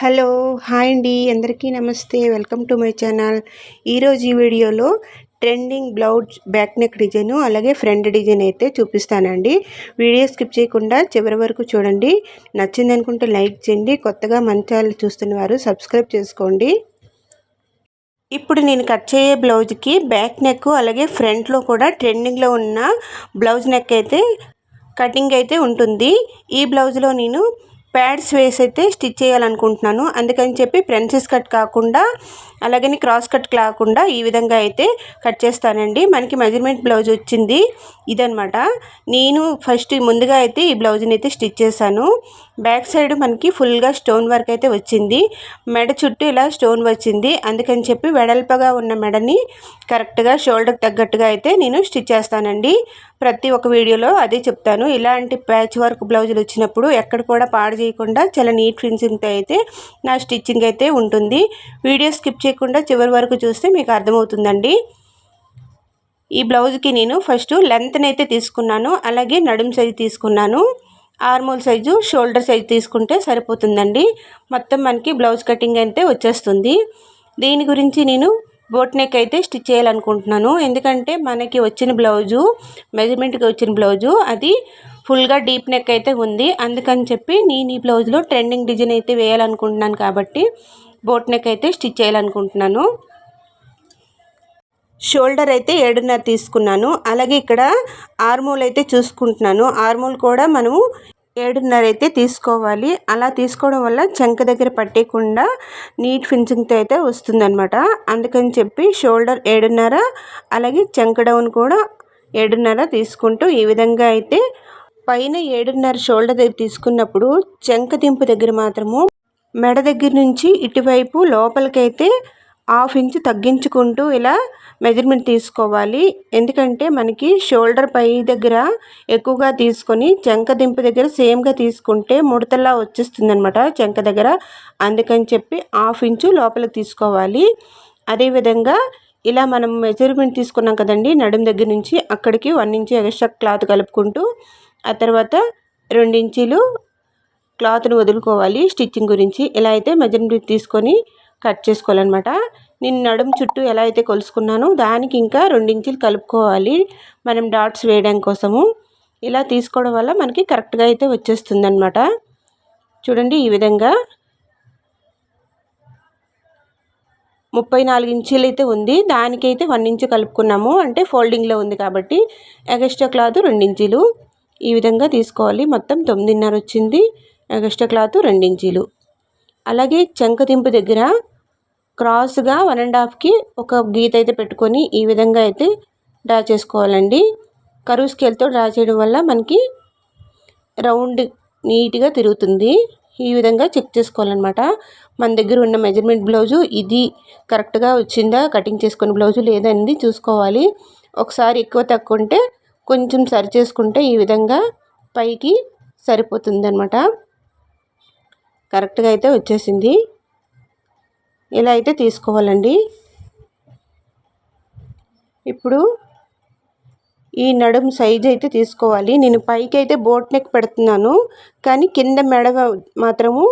Hello hi అండి. అందరికీ నమస్తే. Welcome to my channel. ఈరోజు ఈ వీడియోలో trending blouse back neck design అలాగే ఫ్రంట్ డిజైన్ అయితే చూపిస్తానండి. వీడియో స్కిప్ చేయకుండా చివరి వరకు చూడండి. నచ్చింది అనుకుంటే లైక్ చేయండి. కొత్తగా మన ఛానల్ చూస్తున్న సబ్స్క్రైబ్ చేసుకోండి. ఇప్పుడు నేను కట్ చేయే బ్లౌజ్కి బ్యాక్ నెక్ అలాగే ఫ్రంట్లో కూడా ట్రెండింగ్లో ఉన్న బ్లౌజ్ నెక్ అయితే కటింగ్ అయితే ఉంటుంది. ఈ బ్లౌజ్లో నేను ప్యాడ్స్ వేసి అయితే స్టిచ్ చేయాలనుకుంటున్నాను. అందుకని చెప్పి ప్రిన్సెస్ కట్ కాకుండా అలాగని క్రాస్ కట్ కాకుండా ఈ విధంగా అయితే కట్ చేస్తానండి. మనకి మెజర్మెంట్ బ్లౌజ్ వచ్చింది ఇదనమాట. నేను ఫస్ట్ ముందుగా అయితే ఈ బ్లౌజ్ని అయితే స్టిచ్ చేశాను. బ్యాక్ సైడ్ మనకి ఫుల్గా స్టోన్ వర్క్ అయితే వచ్చింది. మెడ చుట్టూ ఇలా స్టోన్ వచ్చింది. అందుకని చెప్పి వెడల్పగా ఉన్న మెడని కరెక్ట్గా షోల్డర్కి తగ్గట్టుగా అయితే నేను స్టిచ్ చేస్తానండి. ప్రతి ఒక్క వీడియోలో అదే చెప్తాను. ఇలాంటి ప్యాచ్ వర్క్ బ్లౌజులు వచ్చినప్పుడు ఎక్కడ కూడా పాడు చేయకుండా చాలా నీట్ ఫినిషింగ్తో అయితే నా స్టిచ్చింగ్ అయితే ఉంటుంది. వీడియో స్కిప్ చేయకుండా చివరి వరకు చూస్తే మీకు అర్థమవుతుందండి. ఈ బ్లౌజ్కి నేను ఫస్ట్ లెంత్ని అయితే తీసుకున్నాను. అలాగే నడుం సైజు తీసుకున్నాను. ఆర్మోల్ సైజు షోల్డర్ సైజు తీసుకుంటే సరిపోతుందండి. మొత్తం మనకి బ్లౌజ్ కటింగ్ అయితే వచ్చేస్తుంది. దీని గురించి నేను బోట్ నెక్ అయితే స్టిచ్ చేయాలనుకుంటున్నాను. ఎందుకంటే మనకి వచ్చిన బ్లౌజు మెజర్మెంట్కి వచ్చిన బ్లౌజు అది ఫుల్గా డీప్ నెక్ అయితే ఉంది. అందుకని చెప్పి నేను ఈ బ్లౌజ్లో ట్రెండింగ్ డిజైన్ అయితే వేయాలనుకుంటున్నాను కాబట్టి బోట్ నెక్ అయితే స్టిచ్ చేయాలనుకుంటున్నాను. షోల్డర్ అయితే ఏడున్నర తీసుకున్నాను. అలాగే ఇక్కడ ఆర్మూల్ అయితే చూసుకుంటున్నాను. ఆర్మూల్ కూడా మనము ఏడున్నర అయితే తీసుకోవాలి. అలా తీసుకోవడం వల్ల చంక దగ్గర పట్టేయకుండా నీట్ ఫినిషింగ్తో అయితే వస్తుందన్నమాట. అందుకని చెప్పి షోల్డర్ ఏడున్నర అలాగే చంక డౌన్ కూడా ఏడున్నర తీసుకుంటూ ఈ విధంగా అయితే పైన ఏడున్నర షోల్డర్ దగ్గర తీసుకున్నప్పుడు చెంక దింపు దగ్గర మాత్రము మెడ దగ్గర నుంచి ఇటువైపు లోపలికైతే హాఫ్ ఇంచ్ తగ్గించుకుంటూ ఇలా మెజర్మెంట్ తీసుకోవాలి. ఎందుకంటే మనకి షోల్డర్ పై దగ్గర ఎక్కువగా తీసుకొని చెంక దింపు దగ్గర సేమ్గా తీసుకుంటే ముడతలా వచ్చేస్తుంది అనమాట చెంక దగ్గర. అందుకని చెప్పి హాఫ్ ఇంచు లోపలికి తీసుకోవాలి. అదేవిధంగా ఇలా మనం మెజర్మెంట్ తీసుకున్నాం కదండి నడుము దగ్గర నుంచి అక్కడికి వన్ ఇంచు ఎక్స్ట్రా క్లాత్ కలుపుకుంటూ ఆ తర్వాత రెండించీలు క్లాత్ని వదులుకోవాలి స్టిచ్చింగ్ గురించి. ఇలా అయితే మెజర్మెంట్ తీసుకొని కట్ చేసుకోవాలన్నమాట. నేను నడుము చుట్టూ ఎలా అయితే కొలుసుకున్నానో దానికి ఇంకా రెండించులు కలుపుకోవాలి. మనం డాట్స్ వేయడం కోసము. ఇలా తీసుకోవడం వల్ల మనకి కరెక్ట్గా అయితే వచ్చేస్తుందన్నమాట. చూడండి ఈ విధంగా. ముప్పై నాలుగు ఇంచీలు అయితే ఉంది. దానికైతే వన్ ఇంచు కలుపుకున్నాము. అంటే ఫోల్డింగ్లో ఉంది కాబట్టి ఎగస్ట్రా క్లాత్ రెండించీలు ఈ విధంగా తీసుకోవాలి. మొత్తం తొమ్మిదిన్నర వచ్చింది. ఎగస్ట్రా క్లాత్ రెండించీలు అలాగే చంకదింపు దగ్గర క్రాస్గా వన్ అండ్ హాఫ్కి ఒక గీత అయితే పెట్టుకొని ఈ విధంగా అయితే డ్రా చేసుకోవాలండి. కరువు స్కేల్తో డ్రా చేయడం వల్ల మనకి రౌండ్ నీట్గా తిరుగుతుంది. ఈ విధంగా చెక్ చేసుకోవాలన్నమాట. మన దగ్గర ఉన్న మెజర్మెంట్ బ్లౌజు ఇది కరెక్ట్గా వచ్చిందా? కటింగ్ చేసుకున్న బ్లౌజు లేదనేది చూసుకోవాలి. ఒకసారి ఎక్కువ తక్కువ ఉంటే కొంచెం సరి చేసుకుంటే ఈ విధంగా పైకి సరిపోతుంది అనమాట కరెక్ట్గా అయితే వచ్చేసింది. ఇలా అయితే తీసుకోవాలండి. ఇప్పుడు ఈ నడుం సైజ్ అయితే తీసుకోవాలి. నేను పైకి అయితే బోట్ నెక్ పెడుతున్నాను. కానీ కింద మెడ మాత్రము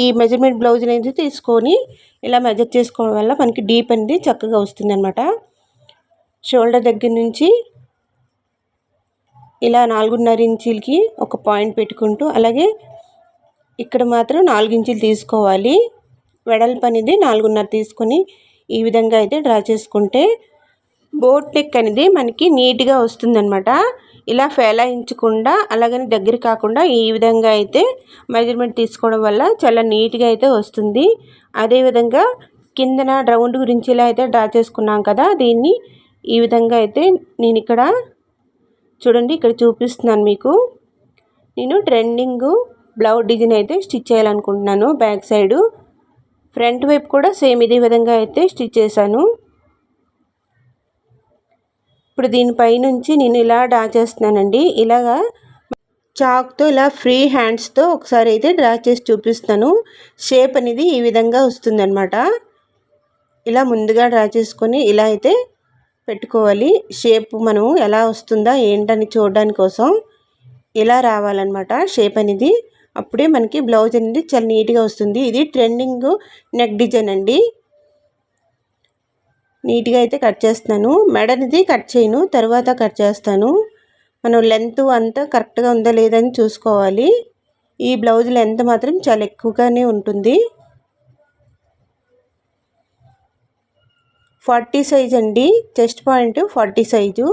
ఈ మెజర్మెంట్ బ్లౌజ్ అనేది తీసుకొని ఇలా మెజర్ చేసుకోవడం వల్ల మనకి డీప్ అనేది చక్కగా వస్తుంది అనమాట షోల్డర్ దగ్గర నుంచి ఇలా నాలుగున్నర ఇంచులకి ఒక పాయింట్ పెట్టుకుంటూ అలాగే ఇక్కడ మాత్రం నాలుగు ఇంచులు తీసుకోవాలి. వెడల్పు అనేది నాలుగున్నర తీసుకొని ఈ విధంగా అయితే డ్రా చేసుకుంటే బోట్ నెక్ అనేది మనకి నీట్గా వస్తుందన్నమాట. ఇలా ఫేలాయించకుండా అలాగని దగ్గర కాకుండా ఈ విధంగా అయితే మెజర్మెంట్ తీసుకోవడం వల్ల చాలా నీట్గా అయితే వస్తుంది. అదేవిధంగా కిందన రౌండ్ గురించి ఇలా అయితే డ్రా చేసుకున్నాం కదా దీన్ని ఈ విధంగా అయితే నేను ఇక్కడ చూడండి ఇక్కడ చూపిస్తున్నాను మీకు. నేను ట్రెండింగ్ బ్లౌజ్ డిజైన్ అయితే స్టిచ్ చేయాలనుకుంటున్నాను బ్యాక్ సైడు. ఫ్రంట్ వైపు కూడా సేమ్ ఇదే విధంగా అయితే స్టిచ్ చేశాను. ఇప్పుడు దీనిపై నుంచి నేను ఇలా డ్రా చేస్తున్నానండి. ఇలాగా చాక్తో ఇలా ఫ్రీ హ్యాండ్స్తో ఒకసారి అయితే డ్రా చేసి చూపిస్తాను. షేప్ అనేది ఈ విధంగా వస్తుందన్నమాట. ఇలా ముందుగా డ్రా చేసుకొని ఇలా అయితే పెట్టుకోవాలి. షేప్ మనము ఎలా వస్తుందా ఏంటని చూడడానికి కోసం ఇలా రావాలన్నమాట షేప్ అనేది. అప్పుడే మనకి బ్లౌజ్ అనేది చాలా నీట్గా వస్తుంది. ఇది ట్రెండింగ్ నెక్ డిజైన్ అండి. నీట్గా అయితే కట్ చేస్తున్నాను. మెడనిది కట్ చేయను తర్వాత కట్ చేస్తాను. మనం లెంత్ అంతా కరెక్ట్గా ఉందా లేదని చూసుకోవాలి. ఈ బ్లౌజ్ లెంత్ మాత్రం చాలా ఎక్కువగానే ఉంటుంది. ఫార్టీ సైజ్ అండి. Chest point forty size.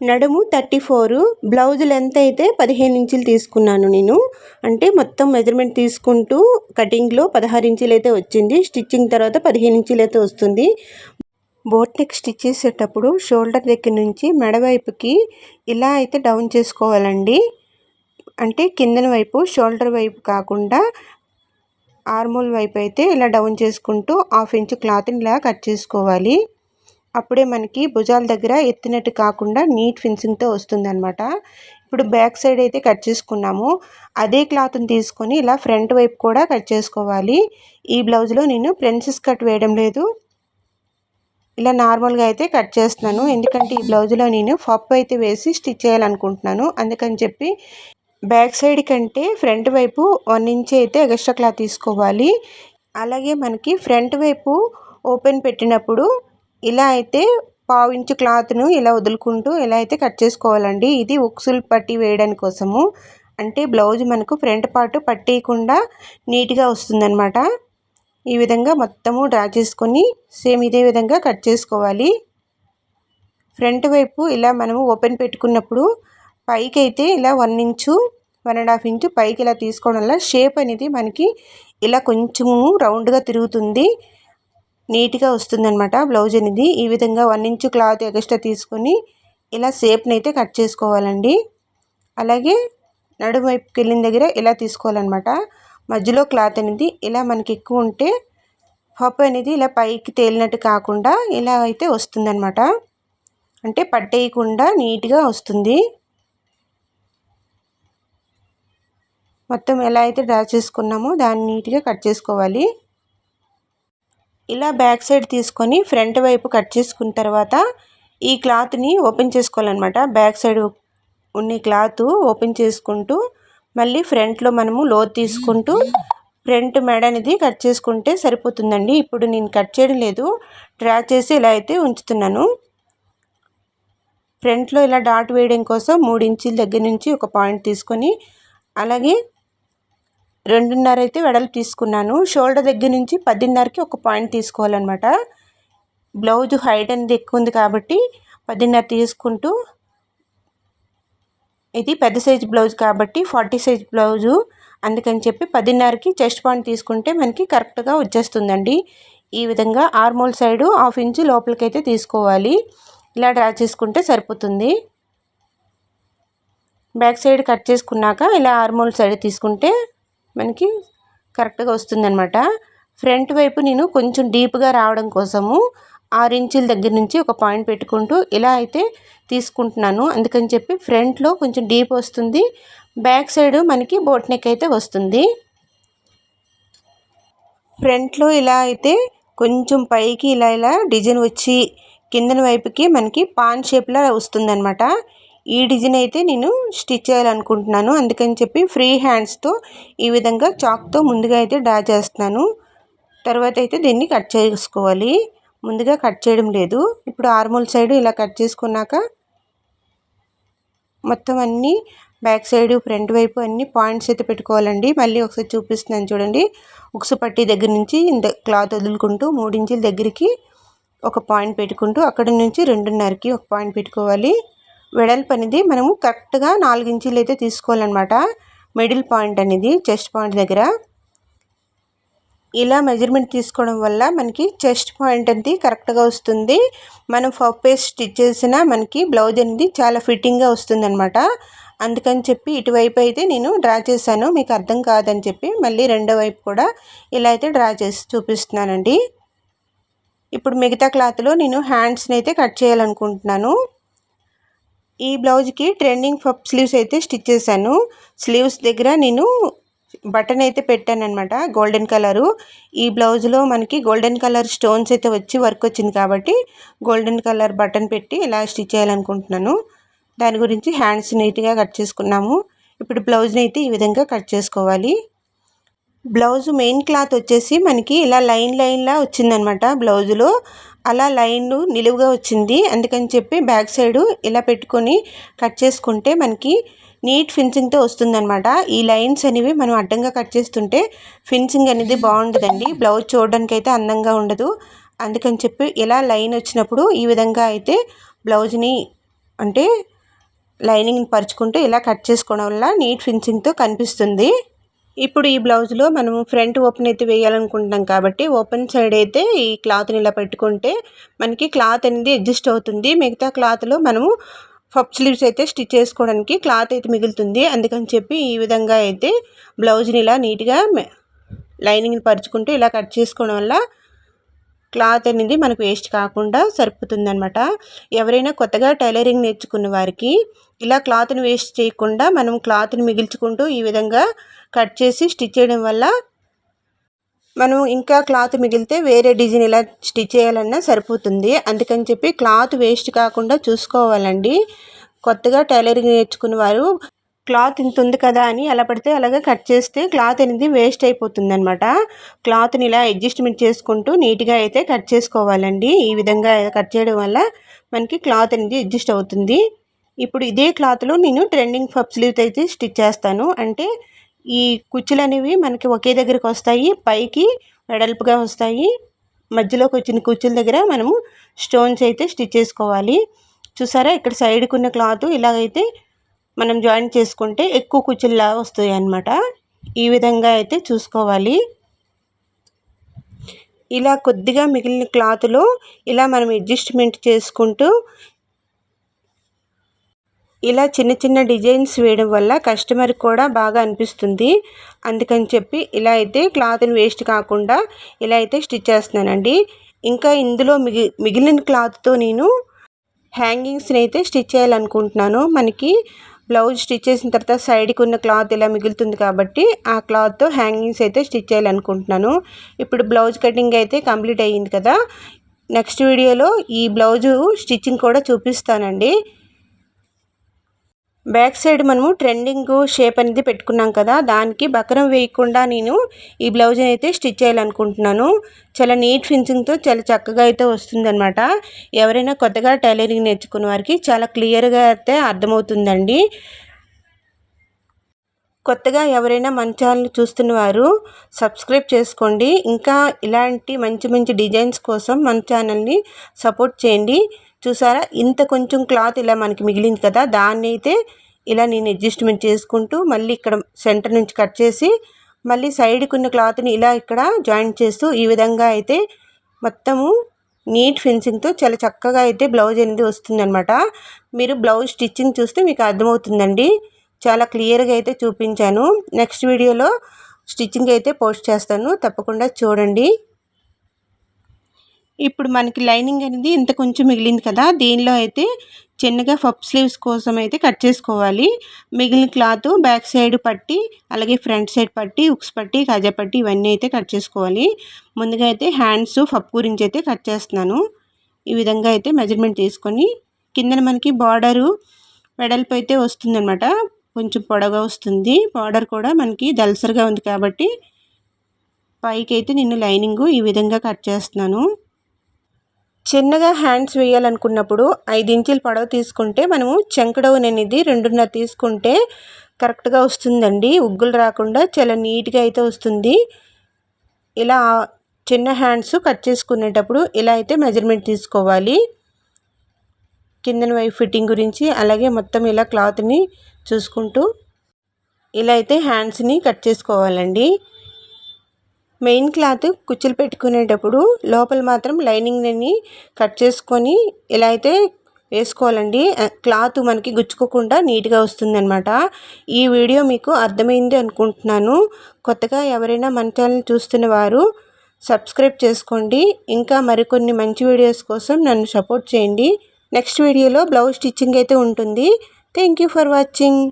నడుము థర్టీ ఫోరు బ్లౌజ్ లెంత్ అయితే పదిహేను ఇంచులు తీసుకున్నాను నేను. అంటే మొత్తం మెజర్మెంట్ తీసుకుంటూ కటింగ్లో పదహారు ఇంచులు అయితే వచ్చింది. స్టిచ్చింగ్ తర్వాత పదిహేను ఇంచులు అయితే వస్తుంది. బోట్ నెక్ స్టిచ్ చేసేటప్పుడు షోల్డర్ దగ్గర నుంచి మెడవైపుకి ఇలా అయితే డౌన్ చేసుకోవాలండి. అంటే కిందన వైపు షోల్డర్ వైపు కాకుండా ఆర్మోల్ వైపు అయితే ఇలా డౌన్ చేసుకుంటూ హాఫ్ ఇంచ్ క్లాత్ని ఇలా కట్ చేసుకోవాలి. అప్పుడే మనకి భుజాల దగ్గర ఎత్తినట్టు కాకుండా నీట్ ఫినిషింగ్తో వస్తుందన్నమాట. ఇప్పుడు బ్యాక్ సైడ్ అయితే కట్ చేసుకున్నాము. అదే క్లాత్ని తీసుకొని ఇలా ఫ్రంట్ వైపు కూడా కట్ చేసుకోవాలి. ఈ బ్లౌజ్లో నేను ప్రిన్సెస్ కట్ వేయడం లేదు. ఇలా నార్మల్గా అయితే కట్ చేస్తున్నాను. ఎందుకంటే ఈ బ్లౌజ్లో నేను ఫప్ అయితే వేసి స్టిచ్ చేయాలనుకుంటున్నాను. అందుకని చెప్పి బ్యాక్ సైడ్ కంటే ఫ్రంట్ వైపు వన్ ఇంచ్ అయితే ఎక్స్ట్రా క్లాత్ తీసుకోవాలి. అలాగే మనకి ఫ్రంట్ వైపు ఓపెన్ పెట్టినప్పుడు ఇలా అయితే పావు ఇంచు క్లాత్ను ఇలా వదులుకుంటూ ఇలా అయితే కట్ చేసుకోవాలండి. ఇది ఉక్సులు పట్టి వేయడం కోసము. అంటే బ్లౌజ్ మనకు ఫ్రంట్ పార్ట్ పట్టేయకుండా నీట్గా వస్తుందన్నమాట. ఈ విధంగా మొత్తము డ్రా చేసుకొని సేమ్ ఇదే విధంగా కట్ చేసుకోవాలి. ఫ్రంట్ వైపు ఇలా మనము ఓపెన్ పెట్టుకున్నప్పుడు పైకి అయితే ఇలా one inch one and half inch పైకి ఇలా తీసుకోవడం వల్ల షేప్ అనేది మనకి ఇలా కొంచెము రౌండ్గా తిరుగుతుంది. నీట్గా వస్తుందన్నమాట బ్లౌజ్ అనేది. ఈ విధంగా వన్ ఇంచు క్లాత్ ఎక్స్ట్రా తీసుకొని ఇలా షేప్ని అయితే కట్ చేసుకోవాలండి. అలాగే నడుము వైపుకి వెళ్ళిన దగ్గర ఇలా తీసుకోవాలన్నమాట. మధ్యలో క్లాత్ అనేది ఇలా మనకి ఎక్కువ ఉంటే పప్పు అనేది ఇలా పైకి తేలినట్టు కాకుండా ఇలా అయితే వస్తుందన్నమాట. అంటే పట్టేయకుండా నీట్గా వస్తుంది. మొత్తం ఎలా అయితే డ్రా చేసుకున్నామో దాన్ని నీట్గా కట్ చేసుకోవాలి. ఇలా బ్యాక్ సైడ్ తీసుకొని ఫ్రంట్ వైపు కట్ చేసుకున్న తర్వాత ఈ క్లాత్ని ఓపెన్ చేసుకోవాలన్నమాట. బ్యాక్ సైడ్ ఉన్న క్లాత్ ఓపెన్ చేసుకుంటూ మళ్ళీ ఫ్రంట్లో మనము లోత్ తీసుకుంటూ ఫ్రంట్ మెడ అనేది కట్ చేసుకుంటే సరిపోతుందండి. ఇప్పుడు నేను కట్ చేయడం లేదు. డ్రా చేసి ఇలా అయితే ఉంచుతున్నాను. ఫ్రంట్లో ఇలా డాట్ వేయడం కోసం మూడు ఇంచుల దగ్గర నుంచి ఒక పాయింట్ తీసుకొని అలాగే రెండున్నర అయితే వెడల్పు తీసుకున్నాను. షోల్డర్ దగ్గర నుంచి పదిన్నరకి ఒక పాయింట్ తీసుకోవాలన్నమాట. బ్లౌజ్ హైట్ అనేది ఎక్కువ ఉంది కాబట్టి పదిన్నర తీసుకుంటూ ఇది పెద్ద సైజ్ బ్లౌజ్ కాబట్టి ఫార్టీ సైజ్ బ్లౌజు. అందుకని చెప్పి పదిన్నరకి చెస్ట్ పాయింట్ తీసుకుంటే మనకి కరెక్ట్గా వచ్చేస్తుందండి. ఈ విధంగా ఆర్మోల్ సైడు హాఫ్ ఇంచు లోపలికైతే తీసుకోవాలి. ఇలా డ్రా చేసుకుంటే సరిపోతుంది. బ్యాక్ సైడ్ కట్ చేసుకున్నాక ఇలా ఆర్మోల్ సైడ్ తీసుకుంటే మనకి కరెక్ట్గా వస్తుందన్నమాట. ఫ్రంట్ వైపు నేను కొంచెం డీప్గా రావడం కోసము ఆరు ఇంచుల దగ్గర నుంచి ఒక పాయింట్ పెట్టుకుంటూ ఇలా అయితే తీసుకుంటున్నాను. అందుకని చెప్పి ఫ్రంట్లో కొంచెం డీప్ వస్తుంది. బ్యాక్ సైడ్ మనకి బోట్ నెక్ అయితే వస్తుంది. ఫ్రంట్లో ఇలా అయితే కొంచెం పైకి ఇలా ఇలా డిజైన్ వచ్చి కిందన వైపుకి మనకి పాన్ షేప్లా వస్తుందన్నమాట. ఈ డిజైన్ అయితే నేను స్టిచ్ చేయాలనుకుంటున్నాను. అందుకని చెప్పి ఫ్రీ హ్యాండ్స్తో ఈ విధంగా చాక్తో ముందుగా అయితే డ్రా చేస్తున్నాను. తర్వాత అయితే దీన్ని కట్ చేసుకోవాలి. ముందుగా కట్ చేయడం లేదు. ఇప్పుడు ఆర్మోల్ సైడ్ ఇలా కట్ చేసుకున్నాక మొత్తం అన్నీ బ్యాక్ సైడ్ ఫ్రంట్ వైపు అన్ని పాయింట్స్ అయితే పెట్టుకోవాలండి. మళ్ళీ ఒకసారి చూపిస్తున్నాను చూడండి. ఉక్సు పట్టి దగ్గర నుంచి క్లాత్ వదులుకుంటూ మూడించుల దగ్గరికి ఒక పాయింట్ పెట్టుకుంటూ అక్కడి నుంచి రెండున్నరకి ఒక పాయింట్ పెట్టుకోవాలి. వెడల్పు అనేది మనము కరెక్ట్గా నాలుగు ఇంచులు అయితే తీసుకోవాలన్నమాట. మిడిల్ పాయింట్ అనేది చెస్ట్ పాయింట్ దగ్గర. ఇలా మెజర్మెంట్ తీసుకోవడం వల్ల మనకి చెస్ట్ పాయింట్ అనేది కరెక్ట్గా వస్తుంది. మనం ఫప్పేస్ స్టిచ్ చేసిన మనకి బ్లౌజ్ అనేది చాలా ఫిట్టింగ్గా వస్తుందన్నమాట. అందుకని చెప్పి ఇటువైపు అయితే నేను డ్రా చేశాను. మీకు అర్థం కాదని చెప్పి మళ్ళీ రెండో వైపు కూడా ఇలా అయితే డ్రా చేసి చూపిస్తున్నానండి. ఇప్పుడు మిగతా క్లాత్లో నేను హ్యాండ్స్ని అయితే కట్ చేయాలనుకుంటున్నాను. ఈ బ్లౌజ్కి ట్రెండింగ్ ఫప్ స్లీవ్స్ అయితే స్టిచ్ చేశాను. స్లీవ్స్ దగ్గర నేను బటన్ అయితే పెట్టాను అనమాట గోల్డెన్ కలరు. ఈ బ్లౌజ్లో మనకి గోల్డెన్ కలర్ స్టోన్స్ అయితే వచ్చి వర్క్ వచ్చింది కాబట్టి గోల్డెన్ కలర్ బటన్ పెట్టి ఇలా స్టిచ్ చేయాలనుకుంటున్నాను. దాని గురించి హ్యాండ్స్ నీట్గా కట్ చేసుకున్నాము. ఇప్పుడు బ్లౌజ్ని అయితే ఈ విధంగా కట్ చేసుకోవాలి. బ్లౌజ్ మెయిన్ క్లాత్ వచ్చేసి మనకి ఇలా లైన్ లైన్లా వచ్చిందనమాట బ్లౌజులో. అలా లైన్ నిలువుగా వచ్చింది. అందుకని చెప్పి బ్యాక్ సైడ్ ఇలా పెట్టుకొని కట్ చేసుకుంటే మనకి నీట్ ఫిన్సింగ్తో వస్తుందన్నమాట. ఈ లైన్స్ అనేవి మనం అడ్డంగా కట్ చేస్తుంటే ఫిన్సింగ్ అనేది బాగుండదండి. బ్లౌజ్ చూడడానికి అయితే అందంగా ఉండదు. అందుకని చెప్పి ఇలా లైన్ వచ్చినప్పుడు ఈ విధంగా అయితే బ్లౌజ్ని అంటే లైనింగ్ పరుచుకుంటూ ఇలా కట్ చేసుకోవడం వల్ల నీట్ ఫిన్సింగ్తో కనిపిస్తుంది. ఇప్పుడు ఈ బ్లౌజ్లో మనం ఫ్రంట్ ఓపెన్ అయితే వేయాలనుకుంటున్నాం కాబట్టి ఓపెన్ సైడ్ అయితే ఈ క్లాత్ని ఇలా పెట్టుకుంటే మనకి క్లాత్ అనేది అడ్జస్ట్ అవుతుంది. మిగతా క్లాత్లో మనము ఫప్ స్లీవ్స్ అయితే స్టిచ్ చేసుకోవడానికి క్లాత్ అయితే మిగులుతుంది. అందుకని చెప్పి ఈ విధంగా అయితే బ్లౌజ్ని ఇలా నీట్గా లైనింగ్ని పరుచుకుంటూ ఇలా కట్ చేసుకోవడం వల్ల క్లాత్ అనేది మనకు వేస్ట్ కాకుండా సరిపోతుందనమాట ఎవరైనా కొత్తగా టైలరింగ్ నేర్చుకున్న వారికి ఇలా క్లాత్ని వేస్ట్ చేయకుండా మనం క్లాత్ని మిగిల్చుకుంటూ ఈ విధంగా కట్ చేసి స్టిచ్ చేయడం వల్ల మనం ఇంకా క్లాత్ మిగిలితే వేరే డిజైన్ ఇలా స్టిచ్ చేయాలన్నా సరిపోతుంది. అందుకని చెప్పి క్లాత్ వేస్ట్ కాకుండా చూసుకోవాలండి. కొత్తగా టైలరింగ్ నేర్చుకున్న వారు క్లాత్ ఇంత ఉంది కదా అని ఎలా పడితే అలాగే కట్ చేస్తే క్లాత్ అనేది వేస్ట్ అయిపోతుంది అనమాట క్లాత్ని ఇలా అడ్జస్ట్మెంట్ చేసుకుంటూ నీట్గా అయితే కట్ చేసుకోవాలండి. ఈ విధంగా కట్ చేయడం వల్ల మనకి క్లాత్ అనేది అడ్జస్ట్ అవుతుంది. ఇప్పుడు ఇదే క్లాత్లో నేను ట్రెండింగ్ ఫబ్ స్లీవ్స్ అయితే స్టిచ్ చేస్తాను. అంటే ఈ కుచ్చులు అనేవి మనకి ఒకే దగ్గరికి వస్తాయి. పైకి వెడల్పుగా వస్తాయి. మధ్యలోకి వచ్చిన కుచ్చుల దగ్గర మనము స్టోన్స్ అయితే స్టిచ్ చేసుకోవాలి. చూసారా? ఇక్కడ సైడ్కి ఉన్న క్లాత్ ఇలాగైతే మనం జాయిన్ చేసుకుంటే ఎక్కువ కుచ్చుల్లా వస్తాయి అన్నమాట. ఈ విధంగా అయితే చూసుకోవాలి. ఇలా కొద్దిగా మిగిలిన క్లాత్లో ఇలా మనం అడ్జస్ట్మెంట్ చేసుకుంటూ ఇలా చిన్న చిన్న డిజైన్స్ వేయడం వల్ల కస్టమర్ కూడా బాగా అనిపిస్తుంది. అందుకని చెప్పి ఇలా అయితే క్లాత్ని వేస్ట్ కాకుండా ఇలా అయితే స్టిచ్ చేస్తున్నానండి. ఇంకా ఇందులో మిగి మిగిలిన క్లాత్తో నేను హ్యాంగింగ్స్ని అయితే స్టిచ్ చేయాలనుకుంటున్నాను. మనకి బ్లౌజ్ స్టిచ్ చేసిన తర్వాత సైడ్కి ఉన్న క్లాత్ ఇలా మిగులుతుంది కాబట్టి ఆ క్లాత్తో హ్యాంగింగ్స్ అయితే స్టిచ్ చేయాలనుకుంటున్నాను. ఇప్పుడు బ్లౌజ్ కటింగ్ అయితే కంప్లీట్ అయ్యింది కదా. నెక్స్ట్ వీడియోలో ఈ బ్లౌజు స్టిచ్చింగ్ కూడా చూపిస్తానండి. బ్యాక్ సైడ్ మనము ట్రెండింగ్ షేప్ అనేది పెట్టుకున్నాం కదా దానికి బకరం వేయకుండా నేను ఈ బ్లౌజ్ అయితే స్టిచ్ చేయాలనుకుంటున్నాను. చాలా నీట్ ఫినిషింగ్తో చాలా చక్కగా అయితే వస్తుందన్నమాట. ఎవరైనా కొత్తగా టైలరింగ్ నేర్చుకున్న వారికి చాలా క్లియర్గా అయితే అర్థమవుతుందండి. కొత్తగా ఎవరైనా మన ఛానల్ చూస్తున్న వారు సబ్స్క్రైబ్ చేసుకోండి. ఇంకా ఇలాంటి మంచి మంచి డిజైన్స్ కోసం మన ఛానల్ని సపోర్ట్ చేయండి. చూసారా? ఇంత కొంచెం క్లాత్ ఇలా మనకి మిగిలింది కదా దాన్ని అయితే ఇలా నేను అడ్జస్ట్మెంట్ చేసుకుంటూ మళ్ళీ ఇక్కడ సెంటర్ నుంచి కట్ చేసి మళ్ళీ సైడ్కి ఉన్న క్లాత్ని ఇలా ఇక్కడ జాయింట్ చేస్తూ ఈ విధంగా అయితే మొత్తము నీట్ ఫినిషింగ్తో చాలా చక్కగా అయితే బ్లౌజ్ అనేది వస్తుందన్నమాట. మీరు బ్లౌజ్ స్టిచ్చింగ్ చూస్తే మీకు అర్థమవుతుందండి. చాలా క్లియర్గా అయితే చూపించాను. నెక్స్ట్ వీడియోలో స్టిచ్చింగ్ అయితే పోస్ట్ చేస్తాను. తప్పకుండా చూడండి. ఇప్పుడు మనకి లైనింగ్ అనేది ఇంత కొంచెం మిగిలింది కదా దీనిలో అయితే చిన్నగా ఫప్ స్లీవ్స్ కోసం అయితే కట్ చేసుకోవాలి. మిగిలిన క్లాత్ బ్యాక్ సైడ్ పట్టి అలాగే ఫ్రంట్ సైడ్ పట్టి ఉక్స్ పట్టి కాజా పట్టి ఇవన్నీ అయితే కట్ చేసుకోవాలి. ముందుగా అయితే హ్యాండ్స్ ఫప్ గురించి అయితే కట్ చేస్తున్నాను. ఈ విధంగా అయితే మెజర్మెంట్ తీసుకొని కిందన మనకి బార్డరు వెడల్పు అయితే వస్తుందన్నమాట. కొంచెం పొడగా వస్తుంది. బార్డర్ కూడా మనకి దల్సరిగా ఉంది కాబట్టి పైకి అయితే నేను లైనింగు ఈ విధంగా కట్ చేస్తున్నాను. చిన్నగా హ్యాండ్స్ వేయాలనుకున్నప్పుడు ఐదు పడవ పొడవు తీసుకుంటే మనము చెంకడౌన్ అనేది రెండున్నర తీసుకుంటే కరెక్ట్గా వస్తుందండి. ఉగ్గులు రాకుండా చాలా నీట్గా అయితే వస్తుంది. ఇలా చిన్న హ్యాండ్స్ కట్ చేసుకునేటప్పుడు ఇలా అయితే మెజర్మెంట్ తీసుకోవాలి. కిందన వైపు ఫిట్టింగ్ గురించి అలాగే మొత్తం ఇలా క్లాత్ని చూసుకుంటూ ఇలా అయితే హ్యాండ్స్ని కట్ చేసుకోవాలండి. మెయిన్ క్లాత్ కుచ్చులు పెట్టుకునేటప్పుడు లోపల మాత్రం లైనింగ్ని కట్ చేసుకొని ఇలా అయితే వేసుకోవాలండి. క్లాత్ మనకి గుచ్చుకోకుండా నీట్గా వస్తుందన్నమాట. ఈ వీడియో మీకు అర్థమైంది అనుకుంటున్నాను. కొత్తగా ఎవరైనా మన ఛానల్ చూస్తున్న వారు సబ్స్క్రైబ్ చేసుకోండి. ఇంకా మరికొన్ని మంచి వీడియోస్ కోసం నన్ను సపోర్ట్ చేయండి. నెక్స్ట్ వీడియోలో బ్లౌజ్ స్టిచ్చింగ్ అయితే ఉంటుంది. Thank you for watching.